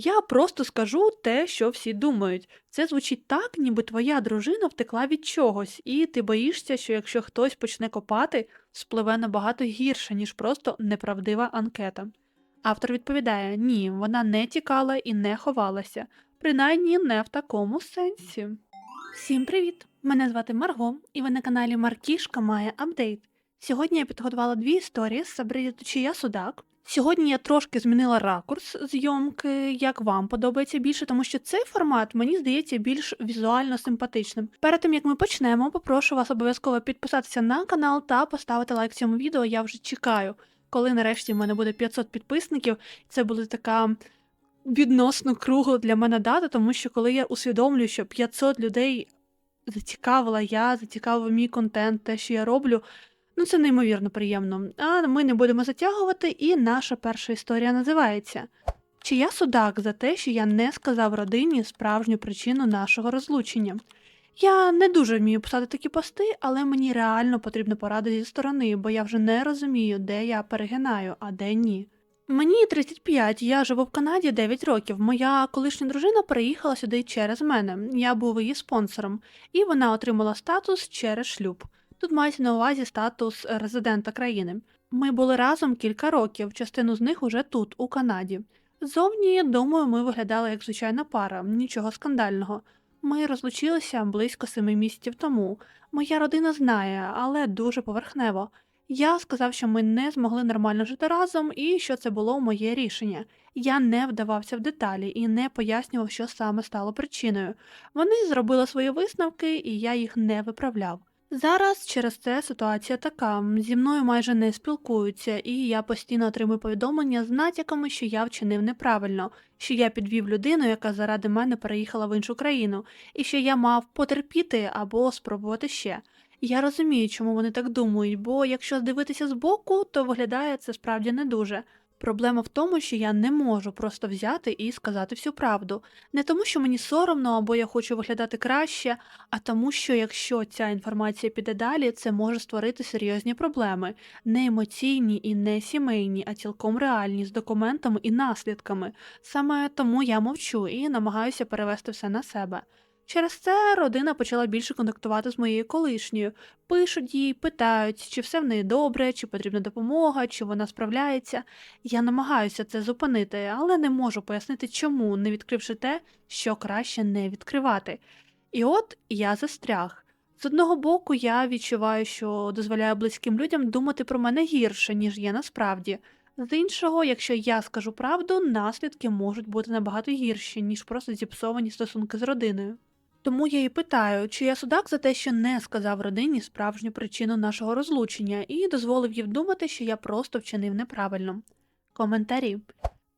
Я просто скажу те, що всі думають. Це звучить так, ніби твоя дружина втекла від чогось, і ти боїшся, що якщо хтось почне копати, спливе набагато гірше, ніж просто неправдива анкета. Автор відповідає: ні, вона не тікала і не ховалася, принаймні не в такому сенсі. Всім привіт! Мене звати Марго, і ви на каналі Маркішка має апдейт. Сьогодні я підготувала дві історії з Сабріді Чия Судак. Сьогодні я трошки змінила ракурс зйомки, як вам подобається більше, тому що цей формат мені здається більш візуально симпатичним. Перед тим як ми почнемо, попрошу вас обов'язково підписатися на канал та поставити лайк цьому відео. Я вже чекаю, коли нарешті в мене буде 500 підписників. Це буде така відносно кругла для мене дата, тому що коли я усвідомлюю, що 500 людей зацікавила я, зацікавив мій контент, те, що я роблю. Ну, це неймовірно приємно. А ми не будемо затягувати, і наша перша історія називається Чи я судак за те, що я не сказав родині справжню причину нашого розлучення? Я не дуже вмію писати такі пости, але мені реально потрібна порада зі сторони, бо я вже не розумію, де я перегинаю, а де ні. Мені 35, я живу в Канаді 9 років. Моя колишня дружина переїхала сюди через мене. Я був її спонсором, і вона отримала статус через шлюб. Тут мається на увазі статус резидента країни. Ми були разом кілька років, частину з них уже тут, у Канаді. Зовні, думаю, ми виглядали як звичайна пара, нічого скандального. Ми розлучилися близько семи місяців тому. Моя родина знає, але дуже поверхнево. Я сказав, що ми не змогли нормально жити разом і що це було моє рішення. Я не вдавався в деталі і не пояснював, що саме стало причиною. Вони зробили свої висновки, і я їх не виправляв. Зараз через це ситуація така. Зі мною майже не спілкуються, і я постійно отримую повідомлення з натяками, що я вчинив неправильно, що я підвів людину, яка заради мене переїхала в іншу країну, і що я мав потерпіти або спробувати ще. Я розумію, чому вони так думають, бо якщо дивитися збоку, то виглядає це справді не дуже. Проблема в тому, що я не можу просто взяти і сказати всю правду. Не тому, що мені соромно або я хочу виглядати краще, а тому, що якщо ця інформація піде далі, це може створити серйозні проблеми, не емоційні і не сімейні, а цілком реальні з документами і наслідками. Саме тому я мовчу і намагаюся перевести все на себе. Через це родина почала більше контактувати з моєю колишньою. Пишуть їй, питають, чи все в неї добре, чи потрібна допомога, чи вона справляється. Я намагаюся це зупинити, але не можу пояснити, чому, не відкривши те, що краще не відкривати. І от я застряг. З одного боку, я відчуваю, що дозволяю близьким людям думати про мене гірше, ніж є насправді. З іншого, якщо я скажу правду, наслідки можуть бути набагато гірші, ніж просто зіпсовані стосунки з родиною. Тому я і питаю, чи я судак за те, що не сказав родині справжню причину нашого розлучення і дозволив їм думати, що я просто вчинив неправильно. Коментарі.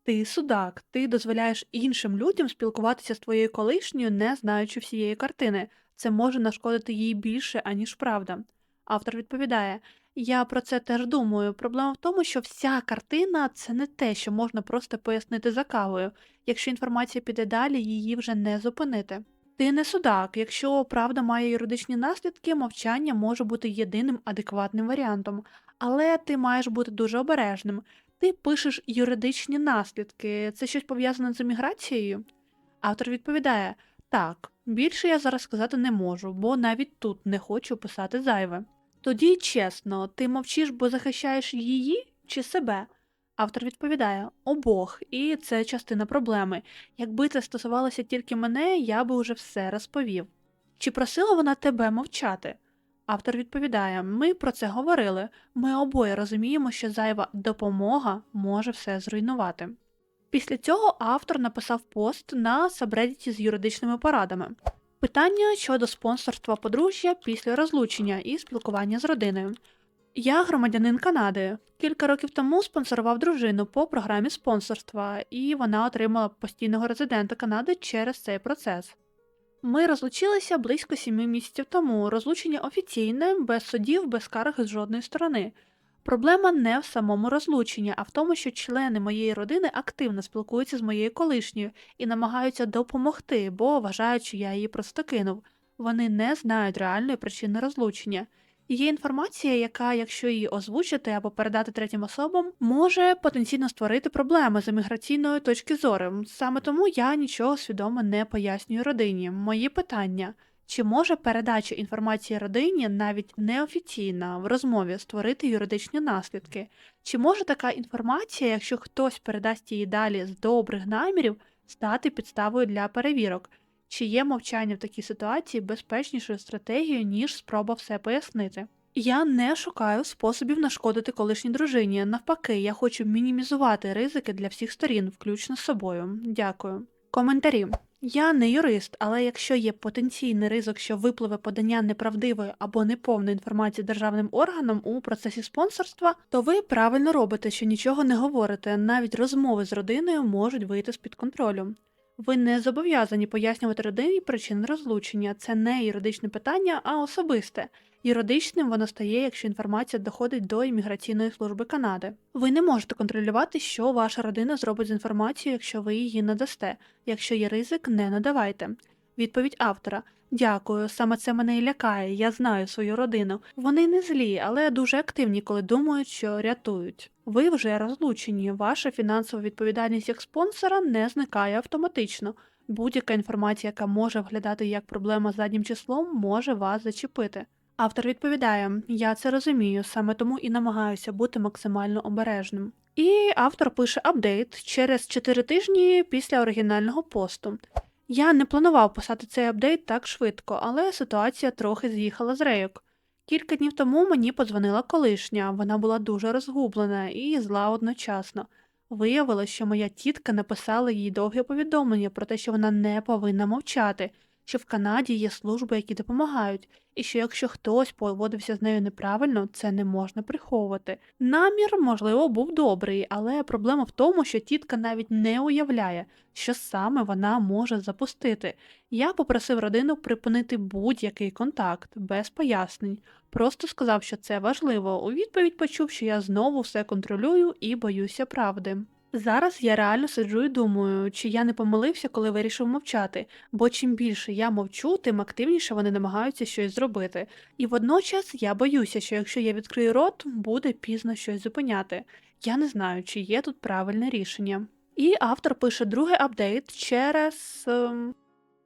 Ти судак, ти дозволяєш іншим людям спілкуватися з твоєю колишньою, не знаючи всієї картини. Це може нашкодити їй більше, аніж правда. Автор відповідає: Я про це теж думаю. Проблема в тому, що вся картина це не те, що можна просто пояснити за кавою. Якщо інформація піде далі, її вже не зупинити. Ти не судак. Якщо правда має юридичні наслідки, мовчання може бути єдиним адекватним варіантом, але ти маєш бути дуже обережним. Ти пишеш юридичні наслідки. Це щось пов'язане з еміграцією? Автор відповідає: так, більше я зараз сказати не можу, бо навіть тут не хочу писати зайве. Тоді чесно, ти мовчиш, бо захищаєш її чи себе? Автор відповідає обох, і це частина проблеми. Якби це стосувалося тільки мене, я би уже все розповів. Чи просила вона тебе мовчати? Автор відповідає: Ми про це говорили. Ми обоє розуміємо, що зайва допомога може все зруйнувати. Після цього автор написав пост на сабредіті з юридичними порадами. Питання щодо спонсорства подружжя після розлучення і спілкування з родиною. Я громадянин Канади. Кілька років тому спонсорував дружину по програмі спонсорства, і вона отримала постійного резидента Канади через цей процес. Ми розлучилися близько сіми місяців тому. Розлучення офіційне, без судів, без скарг з жодної сторони. Проблема не в самому розлученні, а в тому, що члени моєї родини активно спілкуються з моєю колишньою і намагаються допомогти, бо вважають, що я її просто кинув. Вони не знають реальної причини розлучення. Є інформація, яка, якщо її озвучити або передати третім особам, може потенційно створити проблеми з імміграційної точки зору. Саме тому я нічого свідомо не пояснюю родині. Мої питання. Чи може передача інформації родині, навіть неофіційна, в розмові створити юридичні наслідки? Чи може така інформація, якщо хтось передасть її далі з добрих намірів, стати підставою для перевірок? Чи є мовчання в такій ситуації безпечнішою стратегією, ніж спроба все пояснити? Я не шукаю способів нашкодити колишній дружині. Навпаки, я хочу мінімізувати ризики для всіх сторін, включно з собою. Дякую. Коментарі. Я не юрист, але якщо є потенційний ризик, що випливе подання неправдивої або неповної інформації державним органам у процесі спонсорства, то ви правильно робите, що нічого не говорите. Навіть розмови з родиною можуть вийти з-під контролю. Ви не зобов'язані пояснювати родині причини розлучення. Це не юридичне питання, а особисте. Юридичним воно стає, якщо інформація доходить до імміграційної служби Канади. Ви не можете контролювати, що ваша родина зробить з інформацією, якщо ви її надасте. Якщо є ризик, не надавайте. Відповідь автора. Дякую, саме це мене і лякає. Я знаю свою родину. Вони не злі, але дуже активні, коли думають, що рятують. Ви вже розлучені. Ваша фінансова відповідальність як спонсора не зникає автоматично. Будь-яка інформація, яка може виглядати як проблема заднім числом, може вас зачепити. Автор відповідає: Я це розумію, саме тому і намагаюся бути максимально обережним. І автор пише апдейт через 4 тижні після оригінального посту. Я не планував писати цей апдейт так швидко, але ситуація трохи з'їхала з рейок. Кілька днів тому мені подзвонила колишня, вона була дуже розгублена і зла одночасно. Виявилося, що моя тітка написала їй довге повідомлення про те, що вона не повинна мовчати, що в Канаді є служби, які допомагають, і що якщо хтось поводився з нею неправильно, це не можна приховувати. Намір, можливо, був добрий, але проблема в тому, що тітка навіть не уявляє, що саме вона може запустити. Я попросив родину припинити будь-який контакт без пояснень. Просто сказав, що це важливо. У відповідь почув, що я знову все контролюю і боюся правди. Зараз я реально сиджу і думаю, чи я не помилився, коли вирішив мовчати, бо чим більше я мовчу, тим активніше вони намагаються щось зробити. І водночас я боюся, що якщо я відкрию рот, буде пізно щось зупиняти. Я не знаю, чи є тут правильне рішення. І автор пише другий апдейт через. ем,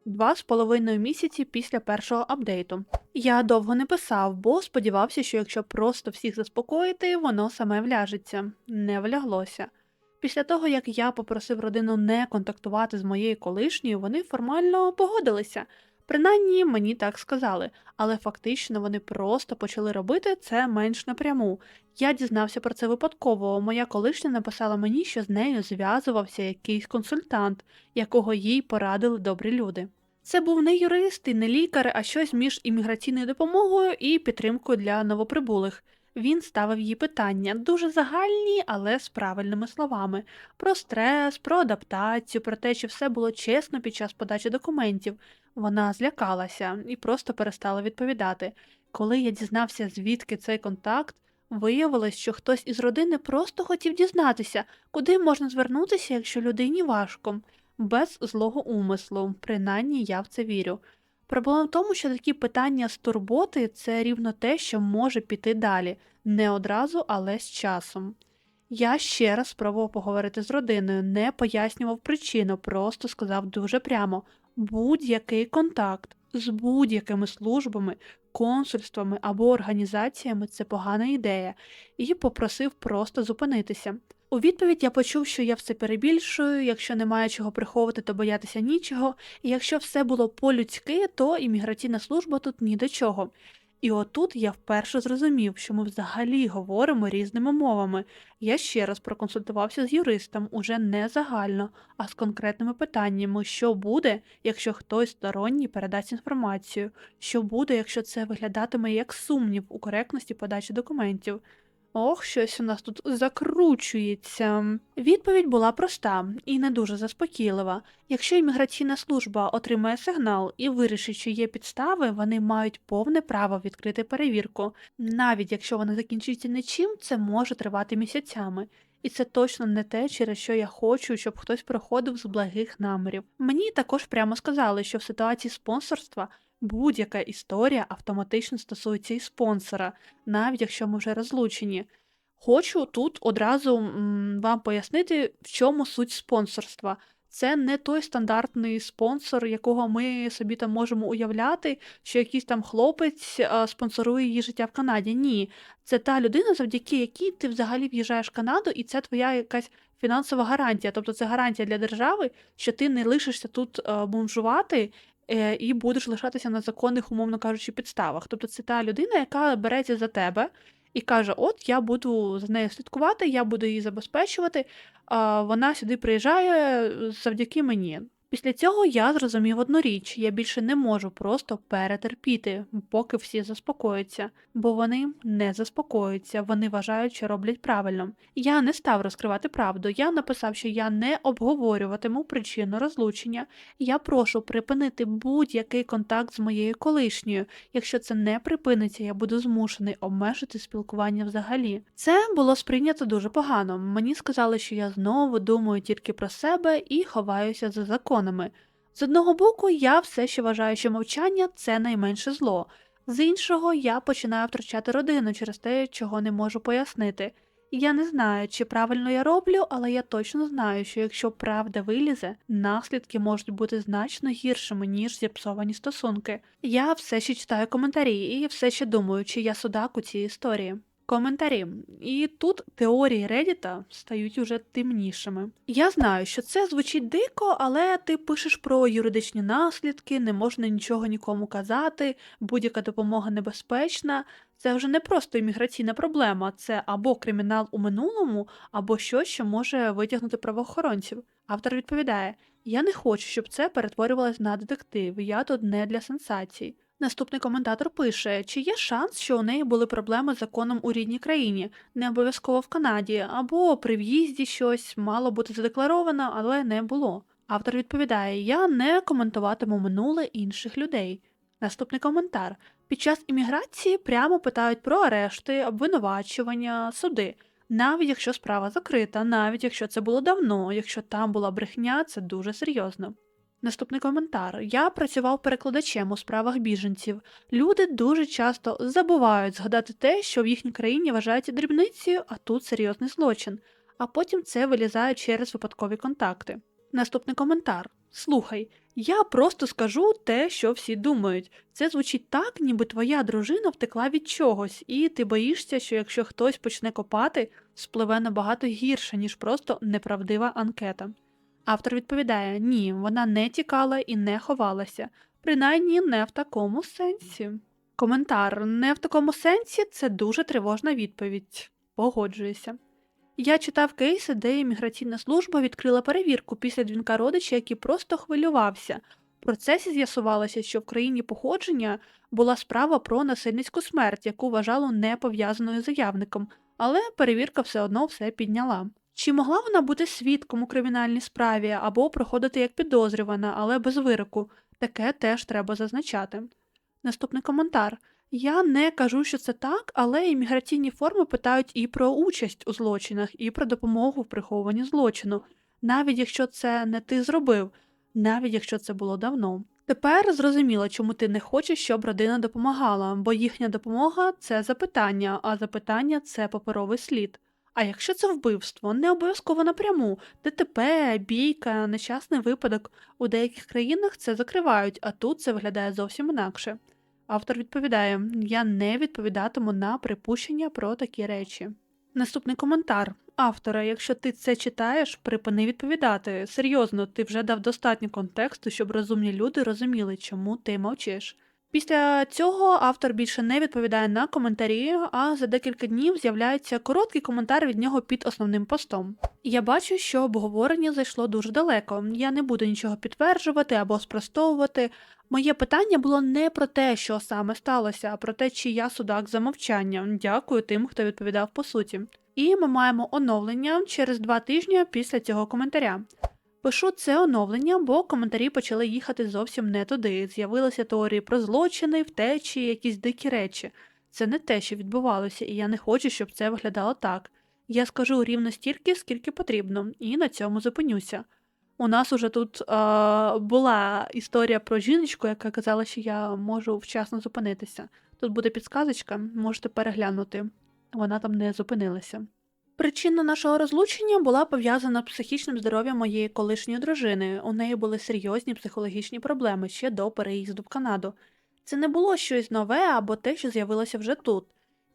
Два з половиною місяці після першого апдейту. Я довго не писав, бо сподівався, що якщо просто всіх заспокоїти, воно саме вляжеться. Не вляглося. Після того, як я попросив родину не контактувати з моєю колишньою, вони формально погодилися. Принаймні мені так сказали, але фактично вони просто почали робити це менш напряму. Я дізнався про це випадково. Моя колишня написала мені, що з нею зв'язувався якийсь консультант, якого їй порадили добрі люди. Це був не юрист і не лікар, а щось між імміграційною допомогою і підтримкою для новоприбулих. Він ставив їй питання, дуже загальні, але з правильними словами: про стрес, про адаптацію, про те, чи все було чесно під час подачі документів. Вона злякалася і просто перестала відповідати. Коли я дізнався, звідки цей контакт, виявилось, що хтось із родини просто хотів дізнатися, куди можна звернутися, якщо людині важко, без злого умислу. Принаймні я в це вірю. Проблема в тому, що такі питання з турботи це рівно те, що може піти далі, не одразу, але з часом. Я ще раз спробував поговорити з родиною, не пояснював причину, просто сказав дуже прямо: будь-який контакт з будь-якими службами, консульствами або організаціями це погана ідея, і попросив просто зупинитися. У відповідь я почув, що я все перебільшую, якщо немає чого приховувати, то боятися нічого, і якщо все було по-людськи, то імміграційна служба тут ні до чого. І отут я вперше зрозумів, що ми взагалі говоримо різними мовами. Я ще раз проконсультувався з юристом уже не загально, а з конкретними питаннями, що буде, якщо хтось сторонній передасть інформацію, що буде, якщо це виглядатиме як сумнів у коректності подачі документів. Ох, щось у нас тут закручується. Відповідь була проста і не дуже заспокійлива. Якщо імміграційна служба отримає сигнал і вирішить, що є підстави, вони мають повне право відкрити перевірку. Навіть якщо вона закінчиться нічим, це може тривати місяцями. І це точно не те, через що я хочу, щоб хтось проходив з благих намірів. Мені також прямо сказали, що в ситуації спонсорства Будь-яка історія автоматично стосується і спонсора, навіть якщо ми вже розлучені. Хочу тут одразу вам пояснити, в чому суть спонсорства. Це не той стандартний спонсор, якого ми собі там можемо уявляти, що якийсь там хлопець спонсорує її життя в Канаді. Ні, це та людина, завдяки якій ти взагалі в'їжджаєш в Канаду, і це твоя якась фінансова гарантія. Тобто це гарантія для держави, що ти не лишишся тут е, бомжувати. Е, І будеш лишатися на законних, умовно кажучи, підставах. Тобто це та людина, яка береться за тебе і каже: От я буду за нею слідкувати, я буду її забезпечувати. А вона сюди приїжджає завдяки мені. Після цього я зрозумів одну річ: я більше не можу просто перетерпіти, поки всі заспокояться, бо вони не заспокоюються, вони вважають, що роблять правильно. Я не став розкривати правду. Я написав, що я не обговорюватиму причину розлучення. Я прошу припинити будь-який контакт з моєю колишньою. Якщо це не припиниться, я буду змушений обмежити спілкування взагалі. Це було сприйнято дуже погано. Мені сказали, що я знову думаю тільки про себе і ховаюся за законами. З одного боку, я все ще вважаю, що мовчання це найменше зло. З іншого, я починаю втрачати родину через те, чого не можу пояснити. Я не знаю, чи правильно я роблю, але я точно знаю, що якщо правда вилізе, наслідки можуть бути значно гіршими, ніж зіпсовані стосунки. Я все ще читаю коментарі і все ще думаю, чи я судак у цій історії. Коментарі. І тут теорії Редіта стають уже темнішими. Я знаю, що це звучить дико, але ти пишеш про юридичні наслідки, не можна нічого нікому казати, будь-яка допомога небезпечна. Це вже не просто імміграційна проблема, це або кримінал у минулому, або щось, що може витягнути правоохоронців. Автор відповідає: Я не хочу, щоб це перетворювалось на детектив, я тут не для сенсацій. Наступний коментатор пише, чи є шанс, що у неї були проблеми з законом у рідній країні, не обов'язково в Канаді, або при в'їзді щось мало бути задекларовано, але не було. Автор відповідає: Я не коментуватиму минуле інших людей. Наступний коментар. Під час імміграції прямо питають про арешти, обвинувачування, суди. Навіть якщо справа закрита, навіть якщо це було давно, якщо там була брехня, це дуже серйозно. Наступний коментар. Я працював перекладачем у справах біженців. Люди дуже часто забувають згадати те, що в їхній країні вважають дрібницею, а тут серйозний злочин, а потім це вилізає через випадкові контакти. Наступний коментар. Слухай, я просто скажу те, що всі думають. Це звучить так, ніби твоя дружина втекла від чогось, і ти боїшся, що якщо хтось почне копати, спливе набагато гірше, ніж просто неправдива анкета. Автор відповідає: ні, вона не тікала і не ховалася, принаймні не в такому сенсі. Коментар не в такому сенсі це дуже тривожна відповідь. Погоджуюся. Я читав кейси, де імміграційна служба відкрила перевірку після дзвінка родича, який просто хвилювався. В процесі з'ясувалося, що в країні походження була справа про насильницьку смерть, яку вважало не пов'язаною заявником, але перевірка все одно все підняла. Чи могла вона бути свідком у кримінальній справі або проходити як підозрювана, але без вироку? Таке теж треба зазначати. Наступний коментар. Я не кажу, що це так, але імміграційні форми питають і про участь у злочинах, і про допомогу в прихованні злочину, навіть якщо це не ти зробив, навіть якщо це було давно. Тепер зрозуміло, чому ти не хочеш, щоб родина допомагала, бо їхня допомога це запитання, а запитання це паперовий слід. А якщо це вбивство, не обов'язково напряму, ДТП, бійка, нещасний випадок, у деяких країнах це закривають, а тут це виглядає зовсім інакше. Автор відповідає: Я не відповідатиму на припущення про такі речі. Наступний коментар. Автора, якщо ти це читаєш, припини відповідати. Серйозно, ти вже дав достатньо контексту, щоб розумні люди розуміли, чому ти мовчиш. Після цього автор більше не відповідає на коментарі, а за декілька днів з'являється короткий коментар від нього під основним постом. Я бачу, що обговорення зайшло дуже далеко. Я не буду нічого підтверджувати або спростовувати. Моє питання було не про те, що саме сталося, а про те, чи я судак за мовчання. Дякую тим, хто відповідав по суті. І ми маємо оновлення через два тижні після цього коментаря. Пишу це оновлення, бо коментарі почали їхати зовсім не туди. З'явилися теорії про злочини, втечі, якісь дикі речі. Це не те, що відбувалося, і я не хочу, щоб це виглядало так. Я скажу рівно стільки, скільки потрібно, і на цьому зупинюся. У нас уже тут е, була історія про жіночку, яка казала, що я можу вчасно зупинитися. Тут буде підсказочка, можете переглянути. Вона там не зупинилася. Причина нашого розлучення була пов'язана з психічним здоров'ям моєї колишньої дружини. У неї були серйозні психологічні проблеми ще до переїзду в Канаду. Це не було щось нове або те, що з'явилося вже тут.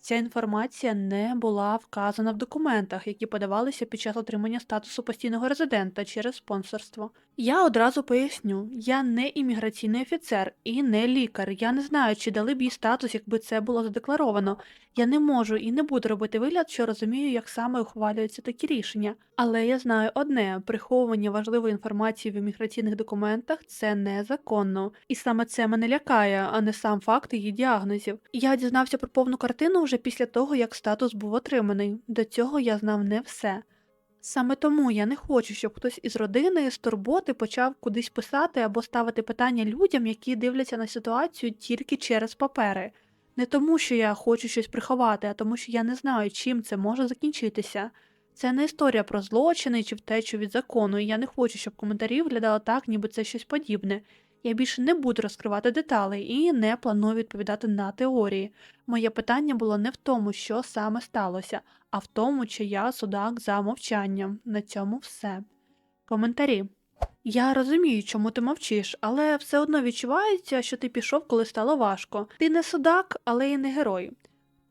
Ця інформація не була вказана в документах, які подавалися під час отримання статусу постійного резидента через спонсорство. Я одразу поясню: я не імміграційний офіцер і не лікар. Я не знаю, чи дали б їй статус, якби це було задекларовано. Я не можу і не буду робити вигляд, що розумію, як саме ухвалюються такі рішення. Але я знаю одне: приховування важливої інформації в імміграційних документах це незаконно. І саме це мене лякає, а не сам факт її діагнозів. Я дізнався про повну картину вже після того, як статус був отриманий. До цього я знав не все. Саме тому я не хочу, щоб хтось із родини з турботи почав кудись писати або ставити питання людям, які дивляться на ситуацію тільки через папери. Не тому, що я хочу щось приховати, а тому, що я не знаю, чим це може закінчитися. Це не історія про злочини чи втечу від закону, і я не хочу, щоб коментарі виглядали так, ніби це щось подібне. Я більше не буду розкривати деталей і не планую відповідати на теорії. Моє питання було не в тому, що саме сталося, а в тому, чи я судак за мовчанням. На цьому все. Коментарі. Я розумію, чому ти мовчиш, але все одно відчувається, що ти пішов, коли стало важко. Ти не судак, але й не герой.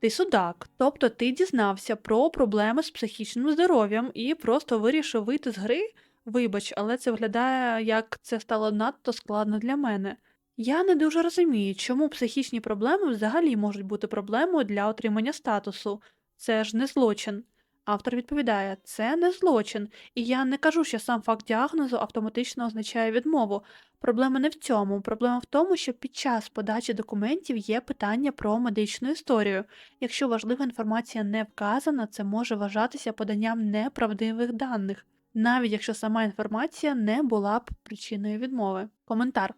Ти судак, тобто ти дізнався про проблеми з психічним здоров'ям і просто вирішив вийти з гри. Вибач, але це виглядає, як це стало надто складно для мене. Я не дуже розумію, чому психічні проблеми взагалі можуть бути проблемою для отримання статусу. Це ж не злочин. Автор відповідає, це не злочин, і я не кажу, що сам факт діагнозу автоматично означає відмову. Проблема не в цьому. Проблема в тому, що під час подачі документів є питання про медичну історію. Якщо важлива інформація не вказана, це може вважатися поданням неправдивих даних, навіть якщо сама інформація не була б причиною відмови. Коментар.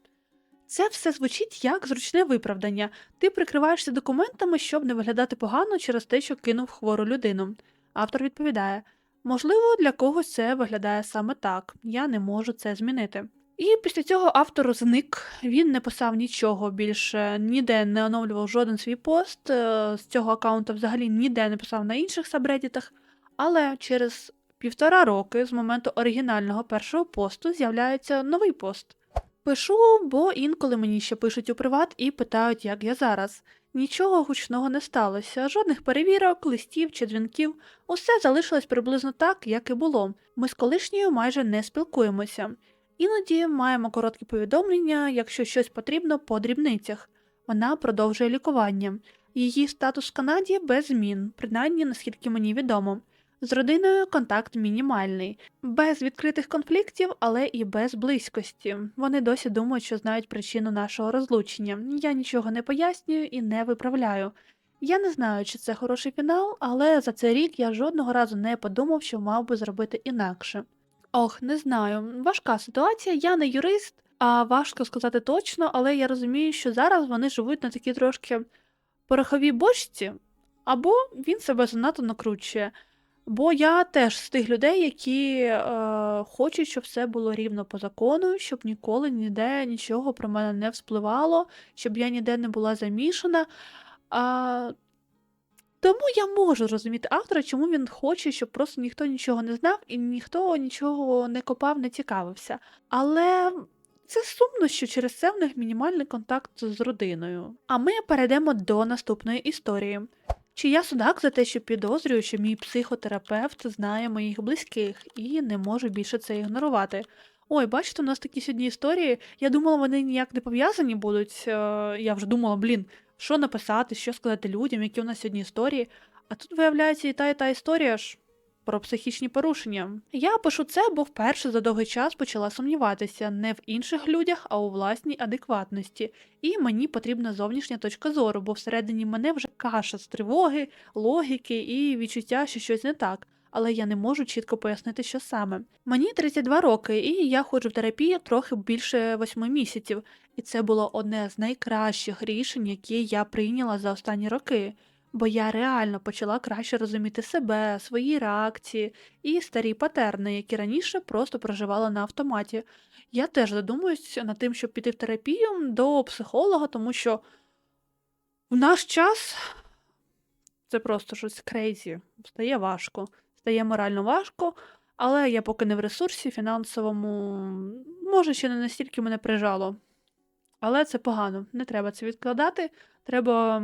Це все звучить як зручне виправдання. Ти прикриваєшся документами, щоб не виглядати погано через те, що кинув хвору людину. Автор відповідає: можливо, для когось це виглядає саме так, я не можу це змінити. І після цього автор зник, він не писав нічого більше, ніде не оновлював жоден свій пост. е, З цього аккаунта взагалі ніде не писав на інших сабреддітах. Але через півтора роки з моменту оригінального першого посту з'являється новий пост. Пишу, бо інколи мені ще пишуть у приват і питають, як я зараз. Нічого гучного не сталося, жодних перевірок, листів чи дзвінків. Усе залишилось приблизно так, як і було. Ми з колишньою майже не спілкуємося. Іноді маємо короткі повідомлення, якщо щось потрібно по дрібницях. Вона продовжує лікування. Її статус в Канаді без змін, принаймні наскільки мені відомо. З родиною контакт мінімальний, без відкритих конфліктів, але і без близькості. Вони досі думають, що знають причину нашого розлучення. Я нічого не пояснюю і не виправляю. Я не знаю, чи це хороший фінал, але за цей рік я жодного разу не подумав, що мав би зробити інакше. Ох, не знаю. Важка ситуація, я не юрист, а важко сказати точно, але я розумію, що зараз вони живуть на такій трошки пороховій бочці, або він себе занадто накручує. Бо я теж з тих людей, які е, хочуть, щоб все було рівно по закону, щоб ніколи ніде нічого про мене не вспливало, щоб я ніде не була замішана. А, тому я можу розуміти автора, чому він хоче, щоб просто ніхто нічого не знав і ніхто нічого не копав, не цікавився. Але це сумно, що через це в них мінімальний контакт з родиною. А ми перейдемо до наступної історії. Чи я судак за те, що підозрюю, що мій психотерапевт знає моїх близьких і не можу більше це ігнорувати. Ой, бачите, у нас такі сьогодні історії. Я думала, вони ніяк не пов'язані будуть. Е, Я вже думала, блін, що написати, що сказати людям, які у нас сьогодні історії. А тут виявляється і та, і та історія ж про психічні порушення. Я пишу це, бо вперше за довгий час почала сумніватися не в інших людях, а у власній адекватності. І мені потрібна зовнішня точка зору, бо всередині мене вже каша з тривоги, логіки і відчуття, що щось не так. Але я не можу чітко пояснити, що саме. Мені 32 роки, і я ходжу в терапію трохи більше 8 місяців, і це було одне з найкращих рішень, які я прийняла за останні роки. Бо я реально почала краще розуміти себе, свої реакції і старі патерни, які раніше просто проживала на автоматі. Я теж задумуюсь над тим, щоб піти в терапію до психолога, тому що в наш час це просто щось крейзі. Стає важко, стає морально важко, але я поки не в ресурсі фінансовому, може, ще не настільки мене прижало. Але це погано, не треба це відкладати. Треба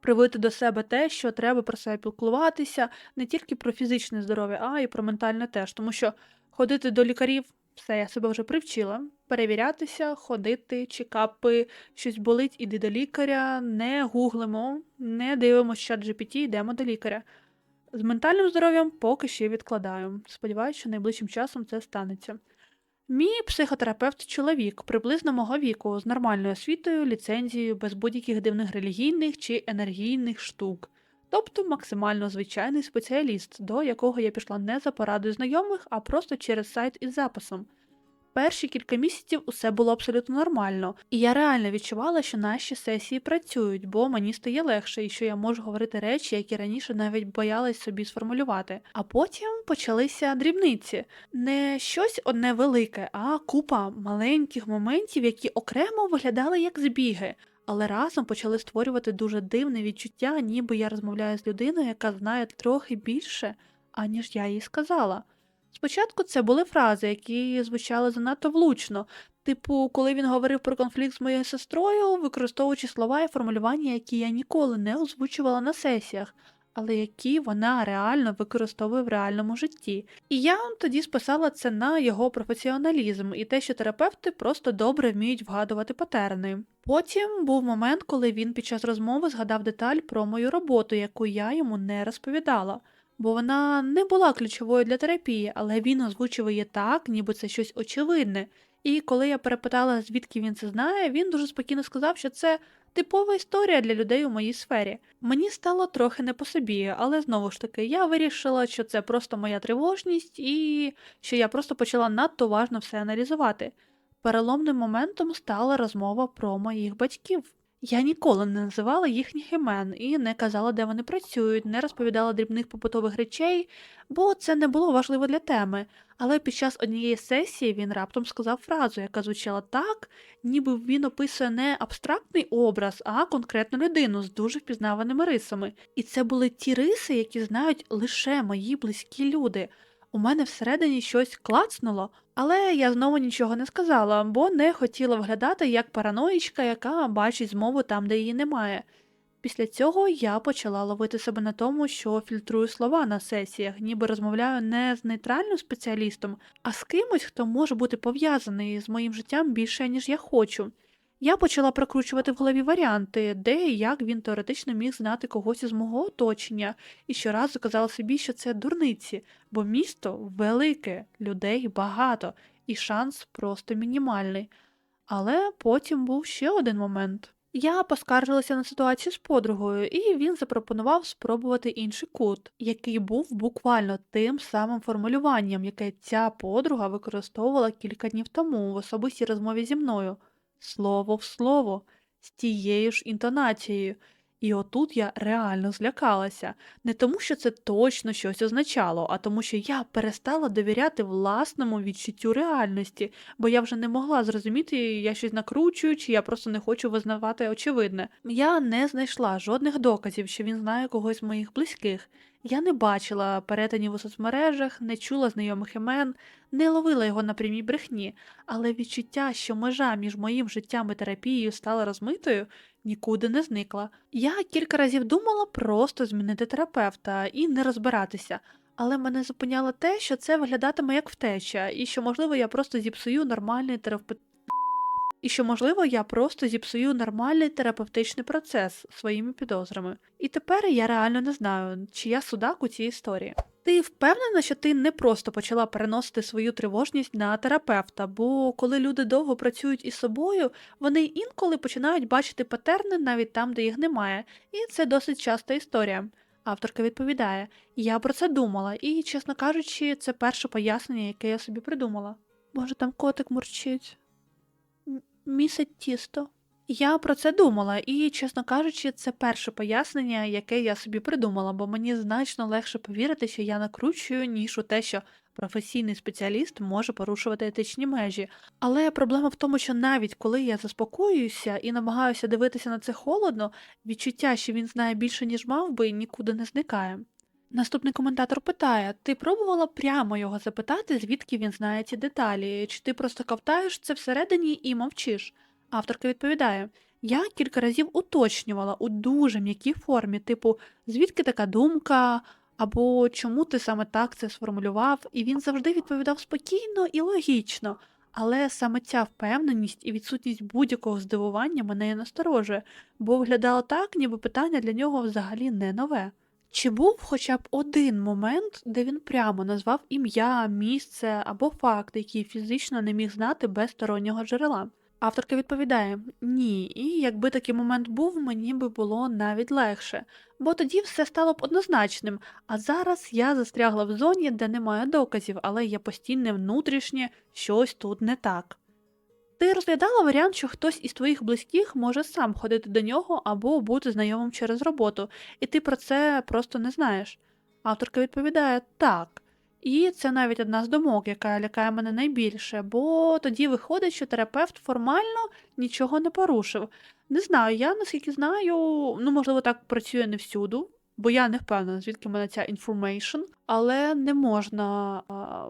привити до себе те, що треба про себе піклуватися, не тільки про фізичне здоров'я, а й про ментальне теж. Тому що ходити до лікарів, все, я себе вже привчила. Перевірятися, ходити, чекапи, щось болить, іди до лікаря, не гуглимо, не дивимося чат GPT, йдемо до лікаря. З ментальним здоров'ям поки ще відкладаю. Сподіваюся, що найближчим часом це станеться. Мій психотерапевт чоловік, приблизно мого віку, з нормальною освітою, ліцензією, без будь-яких дивних релігійних чи енергійних штук. Тобто максимально звичайний спеціаліст, до якого я пішла не за порадою знайомих, а просто через сайт із записом. Перші кілька місяців усе було абсолютно нормально, і я реально відчувала, що наші сесії працюють, бо мені стає легше і що я можу говорити речі, які раніше навіть боялась собі сформулювати. А потім почалися дрібниці, не щось одне велике, а купа маленьких моментів, які окремо виглядали як збіги. Але разом почали створювати дуже дивне відчуття, ніби я розмовляю з людиною, яка знає трохи більше, аніж я їй сказала. Спочатку це були фрази, які звучали занадто влучно. Типу, коли він говорив про конфлікт з моєю сестрою, використовуючи слова і формулювання, які я ніколи не озвучувала на сесіях, але які вона реально використовує в реальному житті. І я тоді списала це на його професіоналізм і те, що терапевти просто добре вміють вгадувати патерни. Потім був момент, коли він під час розмови згадав деталь про мою роботу, яку я йому не розповідала бо вона не була ключовою для терапії, але він озвучив її так, ніби це щось очевидне. І коли я перепитала, звідки він це знає, він дуже спокійно сказав, що це типова історія для людей у моїй сфері. Мені стало трохи не по собі, але знову ж таки, я вирішила, що це просто моя тривожність і що я просто почала надто важно все аналізувати. Переломним моментом стала розмова про моїх батьків. Я ніколи не називала їхніх імен і не казала, де вони працюють, не розповідала дрібних побутових речей, бо це не було важливо для теми. Але під час однієї сесії він раптом сказав фразу, яка звучала так, ніби він описує не абстрактний образ, а конкретну людину з дуже впізнаваними рисами. І це були ті риси, які знають лише мої близькі люди. У мене всередині щось клацнуло, але я знову нічого не сказала, бо не хотіла виглядати як параноїчка, яка бачить змову там, де її немає. Після цього я почала ловити себе на тому, що фільтрую слова на сесіях, ніби розмовляю не з нейтральним спеціалістом, а з кимось, хто може бути пов'язаний з моїм життям більше, ніж я хочу. Я почала прокручувати в голові варіанти, де і як він теоретично міг знати когось із мого оточення, і щоразу казала собі, що це дурниці, бо місто велике, людей багато, і шанс просто мінімальний. Але потім був ще один момент. Я поскаржилася на ситуацію з подругою, і він запропонував спробувати інший кут, який був буквально тим самим формулюванням, яке ця подруга використовувала кілька днів тому в особистій розмові зі мною слово в слово, з тією ж інтонацією. І отут я реально злякалася. Не тому, що це точно щось означало, а тому, що я перестала довіряти власному відчуттю реальності, бо я вже не могла зрозуміти, я щось накручую, чи я просто не хочу визнавати очевидне. Я не знайшла жодних доказів, що він знає когось з моїх близьких. Я не бачила перетинів у соцмережах, не чула знайомих імен, не ловила його на прямій брехні, але відчуття, що межа між моїм життям і терапією стала розмитою, нікуди не зникла. Я кілька разів думала просто змінити терапевта і не розбиратися, але мене зупиняло те, що це виглядатиме як втеча, і що, можливо, я просто зіпсую нормальний терапевт. І що, можливо, я просто зіпсую нормальний терапевтичний процес своїми підозрами. І тепер я реально не знаю, чи я судак у цій історії. Ти впевнена, що ти не просто почала переносити свою тривожність на терапевта, бо коли люди довго працюють із собою, вони інколи починають бачити патерни навіть там, де їх немає, і це досить часта історія. Авторка відповідає: Я про це думала, і, чесно кажучи, це перше пояснення, яке я собі придумала. Боже, там котик мурчить. Місить тісто. Я про це думала, і, чесно кажучи, це перше пояснення, яке я собі придумала, бо мені значно легше повірити, що я накручую, ніж у те, що професійний спеціаліст може порушувати етичні межі. Але проблема в тому, що навіть коли я заспокоююся і намагаюся дивитися на це холодно, відчуття, що він знає більше, ніж мав би, нікуди не зникає. Наступний коментатор питає: ти пробувала прямо його запитати, звідки він знає ці деталі, чи ти просто ковтаєш це всередині і мовчиш? Авторка відповідає: Я кілька разів уточнювала у дуже м'якій формі, типу, звідки така думка, або чому ти саме так це сформулював, і він завжди відповідав спокійно і логічно. Але саме ця впевненість і відсутність будь-якого здивування мене і насторожує, бо виглядало так, ніби питання для нього взагалі не нове. Чи був хоча б один момент, де він прямо назвав ім'я, місце або факт, який фізично не міг знати без стороннього джерела? Авторка відповідає: ні, і якби такий момент був, мені би було навіть легше, бо тоді все стало б однозначним. А зараз я застрягла в зоні, де немає доказів, але є постійне внутрішнє щось тут не так. Ти розглядала варіант, що хтось із твоїх близьких може сам ходити до нього або бути знайомим через роботу, і ти про це просто не знаєш. Авторка відповідає так. І це навіть одна з думок, яка лякає мене найбільше, бо тоді виходить, що терапевт формально нічого не порушив. Не знаю, я наскільки знаю, ну можливо, так працює не всюду, бо я не впевнена, звідки мене ця information, але не можна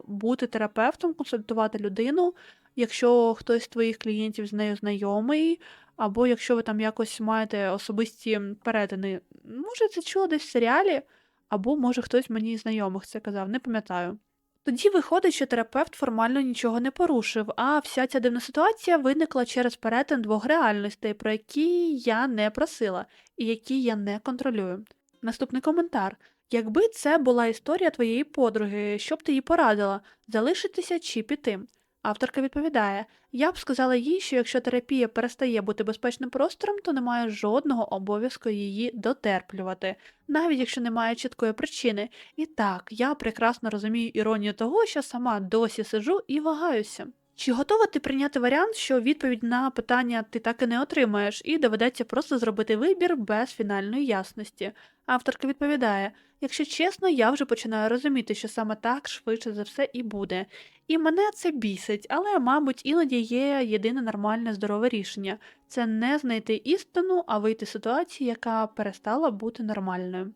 бути терапевтом, консультувати людину, якщо хтось з твоїх клієнтів з нею знайомий, або якщо ви там якось маєте особисті перетини. Може, це чула десь в серіалі, або може хтось мені знайомих це казав, не пам'ятаю. Тоді виходить, що терапевт формально нічого не порушив, а вся ця дивна ситуація виникла через перетин двох реальностей, про які я не просила і які я не контролюю. Наступний коментар. Якби це була історія твоєї подруги, що б ти їй порадила залишитися чи піти? Авторка відповідає: Я б сказала їй, що якщо терапія перестає бути безпечним простором, то немає жодного обов'язку її дотерплювати, навіть якщо немає чіткої причини. І так, я прекрасно розумію іронію того, що сама досі сиджу і вагаюся. Чи готова ти прийняти варіант, що відповідь на питання ти так і не отримаєш, і доведеться просто зробити вибір без фінальної ясності? Авторка відповідає: якщо чесно, я вже починаю розуміти, що саме так швидше за все і буде. І мене це бісить, але, мабуть, іноді є єдине нормальне здорове рішення це не знайти істину, а вийти з ситуації, яка перестала бути нормальною.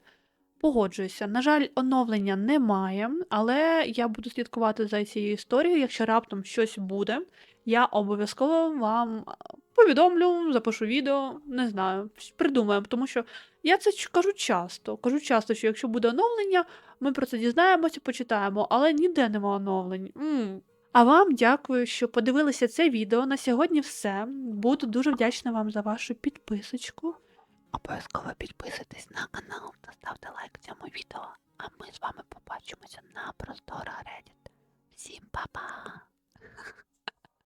Погоджуюся, на жаль, оновлення немає, але я буду слідкувати за цією історією. Якщо раптом щось буде, я обов'язково вам повідомлю, запишу відео, не знаю, придумаємо, тому що я це кажу часто. Кажу часто, що якщо буде оновлення, ми про це дізнаємося, почитаємо, але ніде нема оновлень. м А вам дякую, що подивилися це відео. На сьогодні все. Буду дуже вдячна вам за вашу підписочку. Обов'язково підписуйтесь на канал та ставте лайк цьому відео. А ми з вами побачимося на просторах Reddit. Всім па-па!